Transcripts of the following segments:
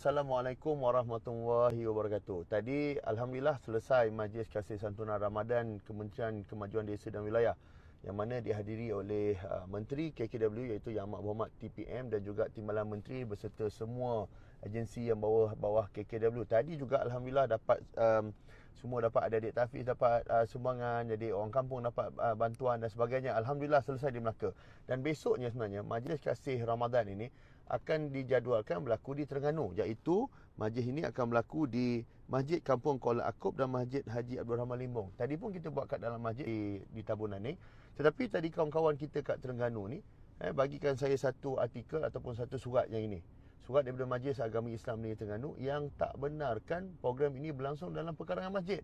Assalamualaikum warahmatullahi wabarakatuh. Tadi Alhamdulillah selesai Majlis Kasih Santunan Ramadan Kementerian Kemajuan Desa dan Wilayah yang mana dihadiri oleh uh, Menteri KKW iaitu Yang Amat Berhormat TPM dan juga Timbalan Menteri beserta semua agensi yang bawah bawah KKW. Tadi juga Alhamdulillah dapat um, semua dapat ada adik tafiz dapat uh, sumbangan jadi orang kampung dapat uh, bantuan dan sebagainya Alhamdulillah selesai di Melaka dan besoknya sebenarnya Majlis Kasih Ramadan ini akan dijadualkan berlaku di Terengganu iaitu majlis ini akan berlaku di Masjid Kampung Kuala Akub dan Masjid Haji Abdul Rahman Limbong. Tadi pun kita buat kat dalam masjid di, di Tabunan ni. Tetapi tadi kawan-kawan kita kat Terengganu ni eh, bagikan saya satu artikel ataupun satu surat yang ini. Surat daripada Majlis Agama Islam di Terengganu yang tak benarkan program ini berlangsung dalam perkarangan masjid.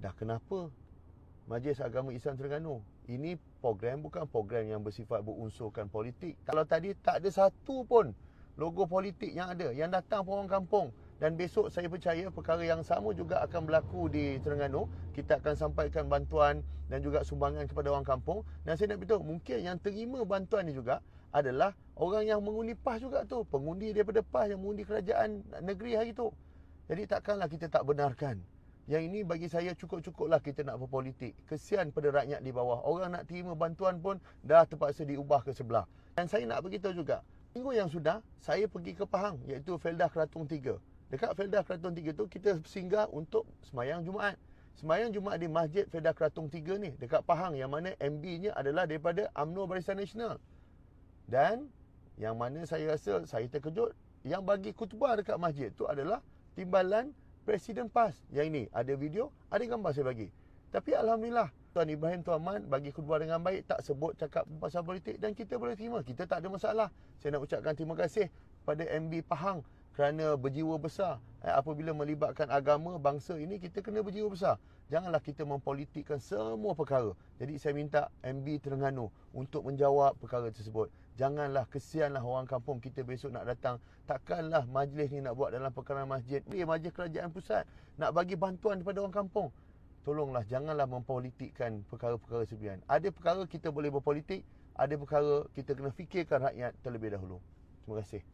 Dah kenapa Majlis Agama Islam Terengganu. Ini program bukan program yang bersifat berunsurkan politik. Kalau tadi tak ada satu pun logo politik yang ada yang datang pun orang kampung dan besok saya percaya perkara yang sama juga akan berlaku di Terengganu. Kita akan sampaikan bantuan dan juga sumbangan kepada orang kampung dan saya nak beritahu mungkin yang terima bantuan ni juga adalah orang yang mengundi PAS juga tu, pengundi daripada PAS yang mengundi kerajaan negeri hari tu. Jadi takkanlah kita tak benarkan yang ini bagi saya cukup-cukuplah kita nak berpolitik. Kesian pada rakyat di bawah. Orang nak terima bantuan pun dah terpaksa diubah ke sebelah. Dan saya nak beritahu juga. Minggu yang sudah, saya pergi ke Pahang iaitu Feldah Keratung 3. Dekat Feldah Keratung 3 tu kita singgah untuk semayang Jumaat. Semayang Jumaat di Masjid Feldah Keratung 3 ni dekat Pahang yang mana MB-nya adalah daripada UMNO Barisan Nasional. Dan yang mana saya rasa saya terkejut yang bagi kutubah dekat masjid tu adalah timbalan Presiden PAS. Yang ini ada video, ada gambar saya bagi. Tapi Alhamdulillah, Tuan Ibrahim Tuan Man bagi khutbah dengan baik, tak sebut cakap pasal politik dan kita boleh terima. Kita tak ada masalah. Saya nak ucapkan terima kasih pada MB Pahang kerana berjiwa besar. Eh, apabila melibatkan agama, bangsa ini, kita kena berjiwa besar. Janganlah kita mempolitikkan semua perkara. Jadi saya minta MB Terengganu untuk menjawab perkara tersebut. Janganlah kesianlah orang kampung kita besok nak datang. Takkanlah majlis ni nak buat dalam perkara masjid. Ini majlis kerajaan pusat. Nak bagi bantuan kepada orang kampung. Tolonglah janganlah mempolitikkan perkara-perkara sebian. Ada perkara kita boleh berpolitik. Ada perkara kita kena fikirkan rakyat terlebih dahulu. Terima kasih.